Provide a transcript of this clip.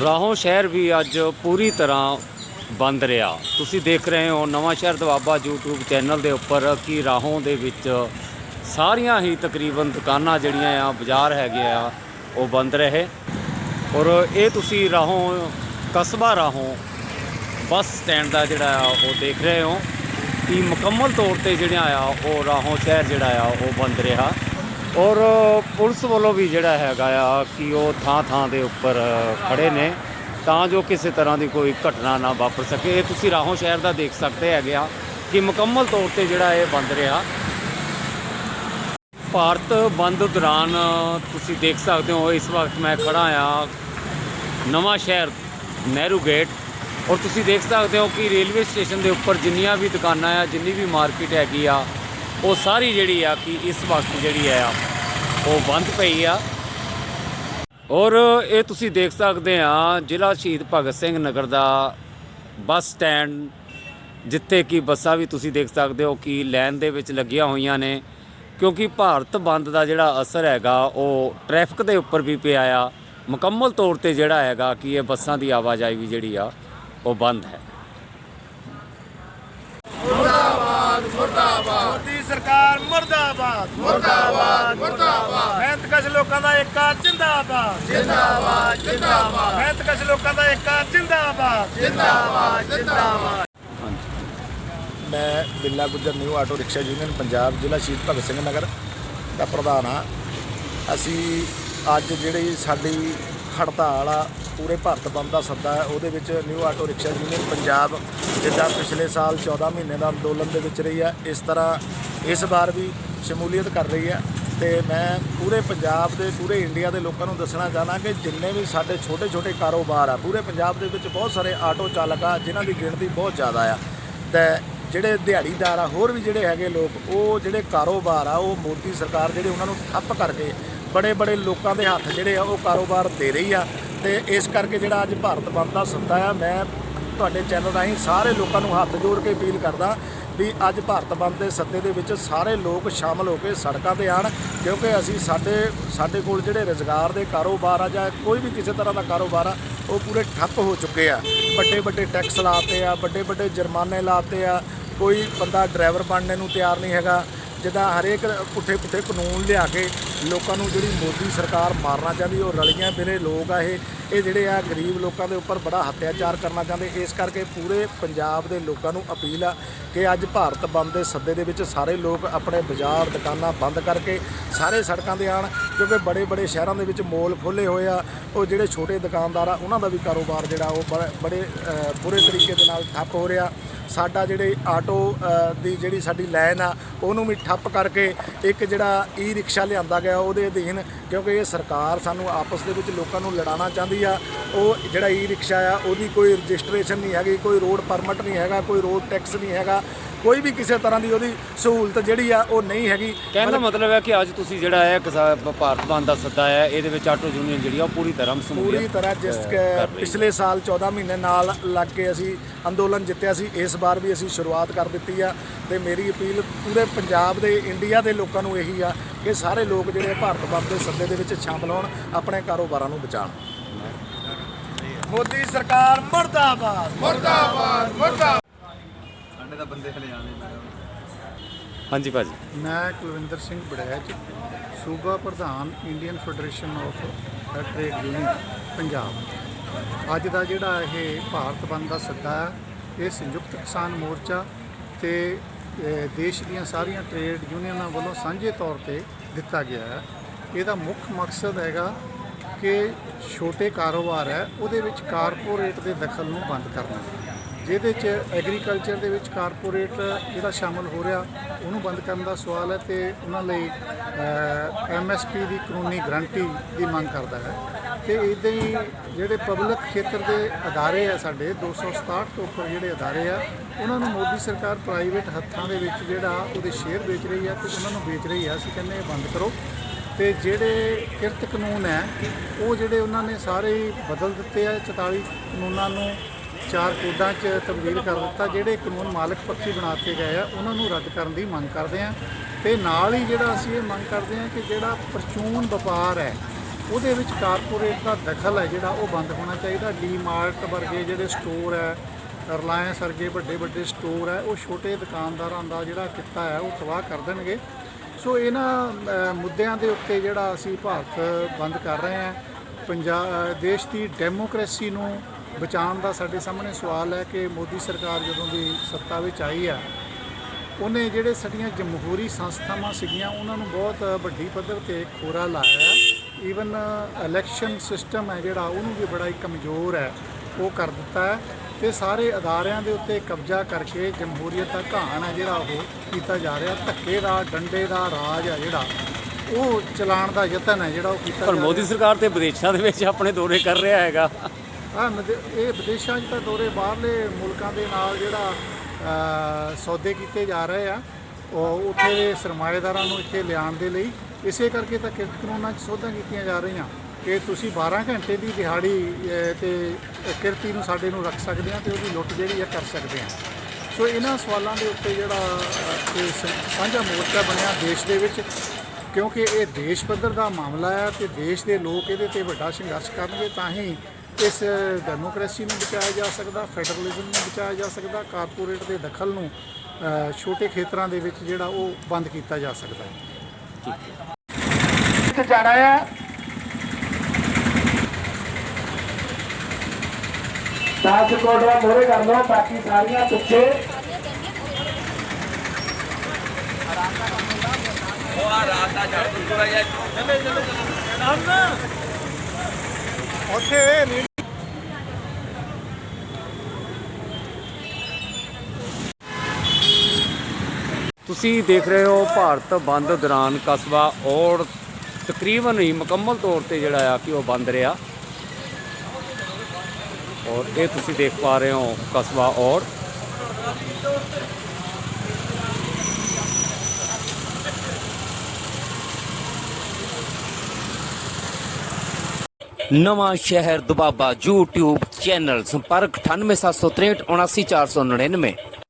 ਰਾਹੋਂ ਸ਼ਹਿਰ ਵੀ ਅੱਜ ਪੂਰੀ ਤਰ੍ਹਾਂ ਬੰਦ ਰਿਹਾ। ਤੁਸੀਂ ਦੇਖ ਰਹੇ ਹੋ ਨਵਾਂ ਸ਼ਹਿਰ ਦਵਾਬਾ YouTube ਚੈਨਲ ਦੇ ਉੱਪਰ ਕਿ ਰਾਹੋਂ ਦੇ ਵਿੱਚ ਸਾਰੀਆਂ ਹੀ ਤਕਰੀਬਨ ਦੁਕਾਨਾਂ ਜਿਹੜੀਆਂ ਆ, ਬਾਜ਼ਾਰ ਹੈਗੇ ਆ, ਉਹ ਬੰਦ ਰਹੇ। ਔਰ ਇਹ ਤੁਸੀਂ ਰਾਹੋਂ, ਕਸਬਾ ਰਾਹੋਂ ਬੱਸ ਸਟੈਂਡ ਦਾ ਜਿਹੜਾ ਆ, ਉਹ ਦੇਖ ਰਹੇ ਹੋ ਕਿ ਮੁਕੰਮਲ ਤੌਰ ਤੇ ਜਿਹੜਾ ਆ, ਉਹ ਰਾਹੋਂ ਸ਼ਹਿਰ ਜਿਹੜਾ ਆ, ਉਹ ਬੰਦ ਰਿਹਾ। ਔਰ ਪੁਲਿਸ ਵੱਲੋਂ ਵੀ ਜਿਹੜਾ ਹੈਗਾ ਆ ਕਿ ਉਹ ਥਾਂ ਥਾਂ ਦੇ ਉੱਪਰ ਖੜੇ ਨੇ ਤਾਂ ਜੋ ਕਿਸੇ ਤਰ੍ਹਾਂ ਦੀ ਕੋਈ ਘਟਨਾ ਨਾ ਵਾਪਰ ਸਕੇ। ਇਹ ਤੁਸੀਂ ਰਾਹੋਂ ਸ਼ਹਿਰ ਦਾ ਦੇਖ ਸਕਦੇ ਹੈਗੇ ਆ ਕਿ ਮੁਕੰਮਲ ਤੌਰ ਤੇ ਜਿਹੜਾ ਇਹ ਬੰਦ ਰਿਹਾ। ਭਾਰਤ ਬੰਦ ਦੌਰਾਨ ਤੁਸੀਂ ਦੇਖ ਸਕਦੇ ਹੋ, ਇਸ ਵਕਤ ਮੈਂ ਖੜਾ ਆ ਨਵਾਂ ਸ਼ਹਿਰ ਨਹਿਰੂ ਗੇਟ। ਔਰ ਤੁਸੀਂ ਦੇਖ ਸਕਦੇ ਹੋ ਕਿ ਰੇਲਵੇ ਸਟੇਸ਼ਨ ਦੇ ਉੱਪਰ ਜਿੰਨੀਆਂ ਵੀ ਦੁਕਾਨਾਂ ਆ, ਜਿੰਨੀ ਵੀ ਮਾਰਕੀਟ ਹੈਗੀ ਆ ਉਹ ਸਾਰੀ ਜਿਹੜੀ ਆ ਕਿ ਇਸ ਵਕਤ ਜਿਹੜੀ ਆ, ਉਹ ਬੰਦ ਪਈ ਆ। ਔਰ ਇਹ ਤੁਸੀਂ ਦੇਖ ਸਕਦੇ ਆ, ਜ਼ਿਲ੍ਹਾ ਸ਼ਹੀਦ ਭਗਤ ਸਿੰਘ ਨਗਰ ਦਾ ਬੱਸ ਸਟੈਂਡ, ਜਿੱਥੇ ਕਿ ਬੱਸਾਂ ਵੀ ਤੁਸੀਂ ਦੇਖ ਸਕਦੇ ਹੋ ਕਿ ਲਾਈਨ ਦੇ ਵਿੱਚ ਲੱਗੀਆਂ ਹੋਈਆਂ ਨੇ। ਕਿਉਂਕਿ ਭਾਰਤ ਬੰਦ ਦਾ ਜਿਹੜਾ ਅਸਰ ਹੈਗਾ, ਉਹ ਟ੍ਰੈਫਿਕ ਦੇ ਉੱਪਰ ਵੀ ਪਿਆ ਆ। ਮੁਕੰਮਲ ਤੌਰ ਤੇ ਜਿਹੜਾ ਹੈਗਾ ਕਿ ਇਹ ਬੱਸਾਂ ਦੀ ਆਵਾਜਾਈ ਵੀ ਜਿਹੜੀ ਆ, ਉਹ ਬੰਦ ਹੈ। ਮੋਦੀ ਸਰਕਾਰ ਮਰਦਾਬਾਦ। ਮਰਦਾਬਾਦ ਮਰਦਾਬਾਦ। ਮਿਹਨਤਕਸ਼ ਲੋਕਾਂ ਦਾ ਏਕਾ ਜਿੰਦਾਬਾਦ। ਜਿੰਦਾਬਾਦ ਜਿੰਦਾਬਾਦ। ਮਿਹਨਤਕਸ਼ ਲੋਕਾਂ ਦਾ ਏਕਾ ਜਿੰਦਾਬਾਦ। ਜਿੰਦਾਬਾਦ ਜਿੰਦਾਬਾਦ। ਮੈਂ Billa Gujjar new auto rickshaw union Punjab ਜ਼ਿਲ੍ਹਾ ਸ਼ਹੀਦ ਭਗਤ ਸਿੰਘ ਨਗਰ ਦਾ ਪ੍ਰਧਾਨ ਆ ਅਸੀਂ ਅੱਜ ਜਿਹੜੀ ਸਾਡੀ ਹੜਤਾਲ ਆ ਪੂਰੇ ਭਾਰਤ ਬੰਦ ਦਾ ਸੱਦਾ ਹੈ। ਉਹਦੇ ਵਿੱਚ new auto rickshaw union Punjab ਜਿੱਦਾਂ ਪਿਛਲੇ ਸਾਲ 14 ਮਹੀਨੇ ਦਾ ਅੰਦੋਲਨ ਦੇ ਵਿੱਚ ਰਹੀ ਹੈ। ਇਸ ਤਰ੍ਹਾਂ ਇਸ ਵਾਰ ਵੀ ਸ਼ਮੂਲੀਅਤ ਕਰ ਰਹੀ ਹੈ ਤੇ ਮੈਂ ਪੂਰੇ ਪੰਜਾਬ ਦੇ, ਪੂਰੇ ਇੰਡੀਆ ਦੇ ਲੋਕਾਂ ਨੂੰ ਦੱਸਣਾ ਚਾਹਨਾ ਕਿ ਜਿੰਨੇ ਵੀ ਸਾਡੇ ਛੋਟੇ ਛੋਟੇ ਕਾਰੋਬਾਰ ਆ, ਪੂਰੇ ਪੰਜਾਬ ਦੇ ਵਿੱਚ ਬਹੁਤ ਸਾਰੇ ਆਟੋ ਚਾਲਕ ਆ, ਜਿਨ੍ਹਾਂ ਦੀ ਗਿਣਤੀ ਬਹੁਤ ਜ਼ਿਆਦਾ ਆ। ਤੇ ਜਿਹੜੇ ਦਿਹਾੜੀਦਾਰ ਆ, ਹੋਰ ਵੀ ਜਿਹੜੇ ਹੈਗੇ ਲੋਕ, ਉਹ ਜਿਹੜੇ ਕਾਰੋਬਾਰ ਆ, ਉਹ ਮੋਦੀ ਸਰਕਾਰ ਜਿਹੜੇ ਉਹਨਾਂ ਨੂੰ ਠੱਪ ਕਰਕੇ ਬੜੇ ਬੜੇ ਲੋਕਾਂ ਦੇ ਹੱਥ ਜਿਹੜੇ ਆ, ਉਹ ਕਾਰੋਬਾਰ ਦੇ ਰਹੀ ਆ। ਤੇ ਇਸ ਕਰਕੇ ਜਿਹੜਾ ਅੱਜ ਭਾਰਤ ਬੰਦ ਦਾ ਸੱਦਾ ਆ, ਮੈਂ ਤੁਹਾਡੇ ਚੈਨਲ ਰਾਹੀਂ ਸਾਰੇ ਲੋਕਾਂ ਨੂੰ ਹੱਥ ਜੋੜ ਕੇ ਅਪੀਲ ਕਰਦਾ ਵੀ ਅੱਜ ਭਾਰਤ ਬੰਦ ਦੇ ਸੱਦੇ ਦੇ ਵਿੱਚ ਸਾਰੇ ਲੋਕ ਸ਼ਾਮਲ ਹੋ ਕੇ ਸੜਕਾਂ ਤੇ ਆਣ ਕਿਉਂਕਿ ਅਸੀਂ ਸਾਡੇ ਸਾਡੇ ਕੋਲ ਜਿਹੜੇ ਰੋਜ਼ਗਾਰ ਦੇ ਕਾਰੋਬਾਰ ਆ ਜਾਂ ਕੋਈ ਵੀ ਕਿਸੇ ਤਰ੍ਹਾਂ ਦਾ ਕਾਰੋਬਾਰ ਆ, ਉਹ ਪੂਰੇ ਠੱਪ ਹੋ ਚੁੱਕੇ ਆ। ਵੱਡੇ ਵੱਡੇ ਟੈਕਸ ਲਾਤੇ ਆ ਵੱਡੇ ਵੱਡੇ ਜੁਰਮਾਨੇ ਲਾਤੇ ਆ, ਕੋਈ ਬੰਦਾ ਡਰਾਈਵਰ ਬਣਨੇ ਨੂੰ ਤਿਆਰ ਨਹੀਂ ਹੈਗਾ, ਜਿੱਦਾਂ ਹਰੇਕ ਪੁੱਠੇ ਪੁੱਠੇ ਕਾਨੂੰਨ ਲਿਆ ਕੇ ਲੋਕਾਂ ਨੂੰ ਜਿਹੜੀ ਮੋਦੀ ਸਰਕਾਰ ਮਾਰਨਾ ਚਾਹੁੰਦੀ, ਉਹ ਰਲੀਆਂ ਬਿਲੇ ਲੋਕ ਆ ਇਹ। ਇਹ ਜਿਹੜੇ ਆ ਗਰੀਬ ਲੋਕਾਂ ਦੇ ਉੱਪਰ ਬੜਾ ਹੱਤਿਆਚਾਰ ਕਰਨਾ ਚਾਹੁੰਦੇ। ਇਸ ਕਰਕੇ ਪੂਰੇ ਪੰਜਾਬ ਦੇ ਲੋਕਾਂ ਨੂੰ ਅਪੀਲ ਆ ਕਿ ਅੱਜ ਭਾਰਤ ਬੰਦ ਦੇ ਸੱਦੇ ਦੇ ਵਿੱਚ ਸਾਰੇ ਲੋਕ ਆਪਣੇ ਬਾਜ਼ਾਰ, ਦੁਕਾਨਾਂ ਬੰਦ ਕਰਕੇ ਸਾਰੇ ਸੜਕਾਂ ਤੇ ਆਣ ਕਿਉਂਕਿ ਬੜੇ ਬੜੇ ਸ਼ਹਿਰਾਂ ਦੇ ਵਿੱਚ ਮੋਲ ਖੋਲੇ ਹੋਏ ਆ। ਉਹ ਜਿਹੜੇ ਛੋਟੇ ਦੁਕਾਨਦਾਰ ਆ, ਉਹਨਾਂ ਦਾ ਵੀ ਕਾਰੋਬਾਰ ਜਿਹੜਾ ਉਹ ਬੜੇ- ਬੜੇ ਬੁਰੇ ਤਰੀਕੇ ਦੇ ਨਾਲ ਠੱਪ ਹੋ ਰਿਹਾ। ਸਾਡਾ ਜਿਹੜੇ ਆਟੋ ਦੀ ਜਿਹੜੀ ਸਾਡੀ ਲਾਈਨ ਆ ਉਹਨੂੰ ਵੀ ਠੱਪ ਕਰਕੇ ਇੱਕ ਜਿਹੜਾ ਈ ਰਿਕਸ਼ਾ ਲਿਆਂਦਾ ਗਿਆ ਉਹਦੇ ਅਧੀਨ ਕਿਉਂਕਿ ਇਹ ਸਰਕਾਰ ਸਾਨੂੰ ਆਪਸ ਦੇ ਵਿੱਚ ਲੋਕਾਂ ਨੂੰ ਲੜਾਉਣਾ ਚਾਹੁੰਦੀ ਆ। ਉਹ ਜਿਹੜਾ ਈ ਰਿਕਸ਼ਾ ਆ ਉਹਦੀ ਕੋਈ ਰਜਿਸਟ੍ਰੇਸ਼ਨ ਨਹੀਂ ਹੈਗੀ ਕੋਈ ਰੋਡ ਪਰਮਿਟ ਨਹੀਂ ਹੈਗਾ ਕੋਈ ਰੋਡ ਟੈਕਸ ਨਹੀਂ ਹੈਗਾ ਕੋਈ ਵੀ ਕਿਸੇ ਤਰ੍ਹਾਂ ਦੀ ਉਹਦੀ ਸਹੂਲਤ ਜਿਹੜੀ ਆ ਉਹ ਨਹੀਂ ਹੈਗੀ। ਕਹਿਣ ਦਾ ਮਤਲਬ ਹੈ ਕਿ ਅੱਜ ਤੁਸੀਂ ਜਿਹੜਾ ਹੈ ਕਿਸਾ- ਭਾਰਤ ਬੰਦ ਦਾ ਸੱਦਾ ਹੈ ਇਹਦੇ ਵਿੱਚ ਆਟੋ ਯੂਨੀਅਨ ਜਿਹੜੀ ਆ ਉਹ ਪੂਰੀ ਤਰ੍ਹਾਂ ਪੂਰੀ ਤਰ੍ਹਾਂ ਜਿਸ। ਪਿਛਲੇ ਸਾਲ 14 ਮਹੀਨੇ ਨਾਲ ਲੱਗ ਕੇ ਅਸੀਂ ਅੰਦੋਲਨ ਜਿੱਤਿਆ ਸੀ ਇਸ ਵਾਰ ਵੀ ਅਸੀਂ ਸ਼ੁਰੂਆਤ ਕਰ ਦਿੱਤੀ ਆ ਤੇ ਮੇਰੀ ਅਪੀਲ ਪੂਰੇ ਪੰਜਾਬ ਦੇ ਇੰਡੀਆ ਦੇ ਲੋਕਾਂ ਨੂੰ ਇਹੀ ਆ ਕਿ ਸਾਰੇ ਲੋਕ ਜਿਹੜੇ ਭਾਰਤ ਬੰਦ ਦੇ ਸੱਦੇ ਦੇ ਵਿੱਚ ਸ਼ਾਮਲ ਹੋਣ ਆਪਣੇ ਕਾਰੋਬਾਰਾਂ ਨੂੰ ਬਚਾਉਣ। ਮੋਦੀ ਸਰਕਾਰ ਮਰਦਾਬਾਦ। ਮਰਦਾਬਾਦ ਮਰਦਾਬਾਦ। ਹਾਂਜੀ ਭਾਜੀ। ਮੈਂ ਕੁਲਵਿੰਦਰ ਸਿੰਘ ਬੜੈਚ ਸੂਬਾ ਪ੍ਰਧਾਨ Indian federation of trade union Punjab. ਅੱਜ ਦਾ ਜਿਹੜਾ ਇਹ ਭਾਰਤ ਬੰਦ ਦਾ ਸੱਦਾ ਹੈ ਇਹ ਸੰਯੁਕਤ ਕਿਸਾਨ ਮੋਰਚਾ ਤੇ ਦੇਸ਼ ਦੀਆਂ ਸਾਰੀਆਂ ਟ੍ਰੇਡ ਯੂਨੀਅਨਾਂ ਵੱਲੋਂ ਸਾਂਝੇ ਤੌਰ ਤੇ ਦਿੱਤਾ ਗਿਆ ਹੈ। ਇਹਦਾ ਮੁੱਖ ਮਕਸਦ ਹੈਗਾ ਕਿ ਛੋਟੇ ਕਾਰੋਬਾਰ ਹੈ, ਉਹਦੇ ਵਿੱਚ ਕਾਰਪੋਰੇਟ ਦੇ ਦਖਲ ਨੂੰ ਬੰਦ ਕਰਨਾ। ਜਿਹਦੇ ਚ ਐਗਰੀਕਲਚਰ ਦੇ ਵਿੱਚ ਕਾਰਪੋਰੇਟ ਜਿਹੜਾ ਸ਼ਾਮਲ ਹੋ ਰਿਹਾ, ਉਹਨੂੰ ਬੰਦ ਕਰਨ ਦਾ ਸਵਾਲ ਹੈ ਤੇ ਉਹਨਾਂ ਲਈ ਐਮਐਸਪੀ ਦੀ ਕਾਨੂੰਨੀ ਗਰੰਟੀ ਦੀ ਮੰਗ ਕਰਦਾ ਹੈ। ਤੇ ਇਦਾਂ ਹੀ ਜਿਹੜੇ ਪਬਲਿਕ ਖੇਤਰ ਦੇ ਅਦਾਰੇ ਆ ਸਾਡੇ 267 ਤੋਂ ਉੱਪਰ ਜਿਹੜੇ ਅਦਾਰੇ ਆ, ਉਹਨਾਂ ਨੂੰ ਮੋਦੀ ਸਰਕਾਰ ਪ੍ਰਾਈਵੇਟ ਹੱਥਾਂ ਦੇ ਵਿੱਚ ਜਿਹੜਾ ਉਹਦੇ ਸ਼ੇਅਰ ਵੇਚ ਰਹੀ ਆ ਤੇ ਉਹਨਾਂ ਨੂੰ ਵੇਚ ਰਹੀ ਆ। ਅਸੀਂ ਕਹਿੰਦੇ ਇਹ ਬੰਦ ਕਰੋ। ਤੇ ਜਿਹੜੇ ਕਿਰਤ ਕਾਨੂੰਨ ਹੈ ਉਹ ਜਿਹੜੇ ਉਹਨਾਂ ਨੇ ਸਾਰੇ ਬਦਲ ਦਿੱਤੇ ਆ 44 ਕਾਨੂੰਨਾਂ ਨੂੰ ਚਾਰ ਕੋਡਾਂ 'ਚ ਤਬਦੀਲ ਕਰ ਦਿੱਤਾ, ਜਿਹੜੇ ਕਾਨੂੰਨ ਮਾਲਕ ਪੱਖੀ ਬਣਾ ਕੇ ਗਏ ਆ, ਉਹਨਾਂ ਨੂੰ ਰੱਦ ਕਰਨ ਦੀ ਮੰਗ ਕਰਦੇ ਆ। ਤੇ ਨਾਲ ਹੀ ਜਿਹੜਾ ਅਸੀਂ ਇਹ ਮੰਗ ਕਰਦੇ ਆ ਕਿ ਜਿਹੜਾ ਪਰਚੂਨ ਵਪਾਰ ਹੈ ਉਹਦੇ ਵਿੱਚ ਕਾਰਪੋਰੇਟ ਦਾ ਦਖਲ ਹੈ ਜਿਹੜਾ ਉਹ ਬੰਦ ਹੋਣਾ ਚਾਹੀਦਾ। ਡੀਮਾਰਟ ਵਰਗੇ ਜਿਹੜੇ ਸਟੋਰ ਹੈ, ਰਿਲਾਇੰਸ ਵਰਗੇ ਵੱਡੇ ਵੱਡੇ ਸਟੋਰ ਹੈ, ਉਹ ਛੋਟੇ ਦੁਕਾਨਦਾਰਾਂ ਦਾ ਜਿਹੜਾ ਕਿੱਤਾ ਹੈ, ਉਹ ਤਬਾਹ ਕਰ ਦੇਣਗੇ। ਸੋ ਇਹਨਾਂ ਮੁੱਦਿਆਂ ਦੇ ਉੱਤੇ ਜਿਹੜਾ ਅਸੀਂ ਭਾਰਤ ਬੰਦ ਕਰ ਰਹੇ ਹਾਂ ਪੰਜਾਬ ਦੇਸ਼ ਦੀ ਡੈਮੋਕ੍ਰੇਸੀ ਨੂੰ ਬਚਾਉਣ ਦਾ ਸਾਡੇ ਸਾਹਮਣੇ ਸਵਾਲ ਹੈ ਕਿ ਮੋਦੀ ਸਰਕਾਰ ਜਦੋਂ ਦੀ ਸੱਤਾ ਵਿੱਚ ਆਈ ਆ ਉਹਨੇ ਜਿਹੜੇ ਸਾਡੀਆਂ ਜਮਹੂਰੀ ਸੰਸਥਾਵਾਂ ਸੀਗੀਆਂ, ਉਹਨਾਂ ਨੂੰ ਬਹੁਤ ਵੱਡੀ ਪੱਧਰ ਤੇ ਖੋਰਾ ਲਾਇਆ ਈਵਨ ਇਲੈਕਸ਼ਨ ਸਿਸਟਮ ਹੈ ਜਿਹੜਾ ਉਹਨੂੰ ਵੀ ਬੜਾ ਹੀ ਕਮਜ਼ੋਰ ਹੈ। ਉਹ ਕਰ ਦਿੱਤਾ ਹੈ। ਤੇ ਸਾਰੇ ਅਦਾਰਿਆਂ ਦੇ ਉੱਤੇ ਕਬਜ਼ਾ ਕਰਕੇ ਜਮਹੂਰੀਅਤ ਦਾ ਘਾਣ ਹੈ ਜਿਹੜਾ ਉਹ ਕੀਤਾ ਜਾ ਰਿਹਾ। ਧੱਕੇ ਦਾ ਡੰਡੇ ਦਾ ਰਾਜ ਹੈ ਜਿਹੜਾ। ਉਹ ਚਲਾਉਣ ਦਾ ਯਤਨ ਹੈ ਜਿਹੜਾ ਉਹ ਕੀਤਾ ਪਰ ਮੋਦੀ। ਸਰਕਾਰ ਤੇ ਵਿਦੇਸ਼ਾਂ ਦੇ ਵਿੱਚ ਆਪਣੇ ਦੌਰੇ ਕਰ ਰਿਹਾ ਹੈਗਾ। ਹਾਂ ਇਹ ਵਿਦੇਸ਼ਾਂ 'ਚ ਤਾਂ ਦੌਰੇ ਬਾਹਰਲੇ ਮੁਲਕਾਂ ਦੇ ਨਾਲ ਜਿਹੜਾ ਸੌਦੇ ਕੀਤੇ ਜਾ ਰਹੇ ਆ। ਉਹ ਉੱਥੇ ਦੇ ਸਰਮਾਏਦਾਰਾਂ ਨੂੰ ਇੱਥੇ ਲਿਆਉਣ ਦੇ ਲਈ ਇਸੇ ਕਰਕੇ ਤਾਂ ਕਿਰਤ ਕਾਨੂੰਨਾਂ 'ਚ ਸੋਧਾਂ ਕੀਤੀਆਂ ਜਾ ਰਹੀਆਂ ਕਿ ਤੁਸੀਂ 12 ਘੰਟੇ ਦੀ ਦਿਹਾੜੀ ਅ, ਤੇ ਕਿਰਤੀ ਨੂੰ ਸਾਡੇ ਨੂੰ ਰੱਖ ਸਕਦੇ ਆ ਤੇ ਉਹਦੀ ਲੁੱਟ ਜਿਹੜੀ ਆ ਕਰ ਸਕਦੇ ਆ। ਸੋ ਇਹਨਾਂ ਸਵਾਲਾਂ ਦੇ ਉੱਤੇ ਜਿਹੜਾ ਸਾਂਝਾ ਮੋਰਚਾ ਬਣਿਆ ਦੇਸ਼ ਦੇ ਵਿੱਚ ਕਿਉਂਕਿ ਇਹ ਦੇਸ਼ ਪੱਧਰ ਦਾ ਮਾਮਲਾ ਹੈ ਤੇ ਦੇਸ਼ ਦੇ ਲੋਕ ਇਹਦੇ ਤੇ ਵੱਡਾ ਸੰਘਰਸ਼ ਕਰਨਗੇ ਤਾਂ ਹੀ ਇਸ ਡੈਮੋਕ੍ਰੇਸੀ ਨੂੰ ਬਚਾਇਆ ਜਾ ਸਕਦਾ ਫੈਡਰਲਿਜ਼ਮ ਨੂੰ ਬਚਾਇਆ ਜਾ ਸਕਦਾ ਕਾਰਪੋਰੇਟ ਦੇ ਦਖਲ ਨੂੰ ਛੋਟੇ ਖੇਤਰਾਂ ਦੇ ਵਿੱਚ ਜਿਹੜਾ ਉਹ ਬੰਦ ਕੀਤਾ ਜਾ ਸਕਦਾ ਹੈ। ਇੱਥੇ ਜਾਣਾ ਹੈ ਦਸ ਕੋਟਵਾ ਮੋਰੇ ਕਰ ਲਓ ਬਾਕੀ ਸਾਰੀਆਂ ਪਿੱਛੇ। ਉੱਥੇ ਤੁਸੀਂ ਦੇਖ ਰਹੇ ਹੋ ਭਾਰਤ ਬੰਦ ਦੌਰਾਨ ਕਸਬਾ ਔਰ ਤਕਰੀਬਨ ਹੀ ਮੁਕੰਮਲ ਤੌਰ ਤੇ ਜਿਹੜਾ ਆ ਕਿ ਉਹ ਬੰਦ ਰਿਹਾ। ਔਰ ਇਹ ਤੁਸੀਂ ਦੇਖ ਪਾ ਰਹੇ ਹੋ ਕਸਬਾ ਔਰ ਨਵਾਂ ਸ਼ਹਿਰ ਦੁਬਾਬਾ YouTube ਚੈਨਲ ਸੰਪਰਕ 9876379499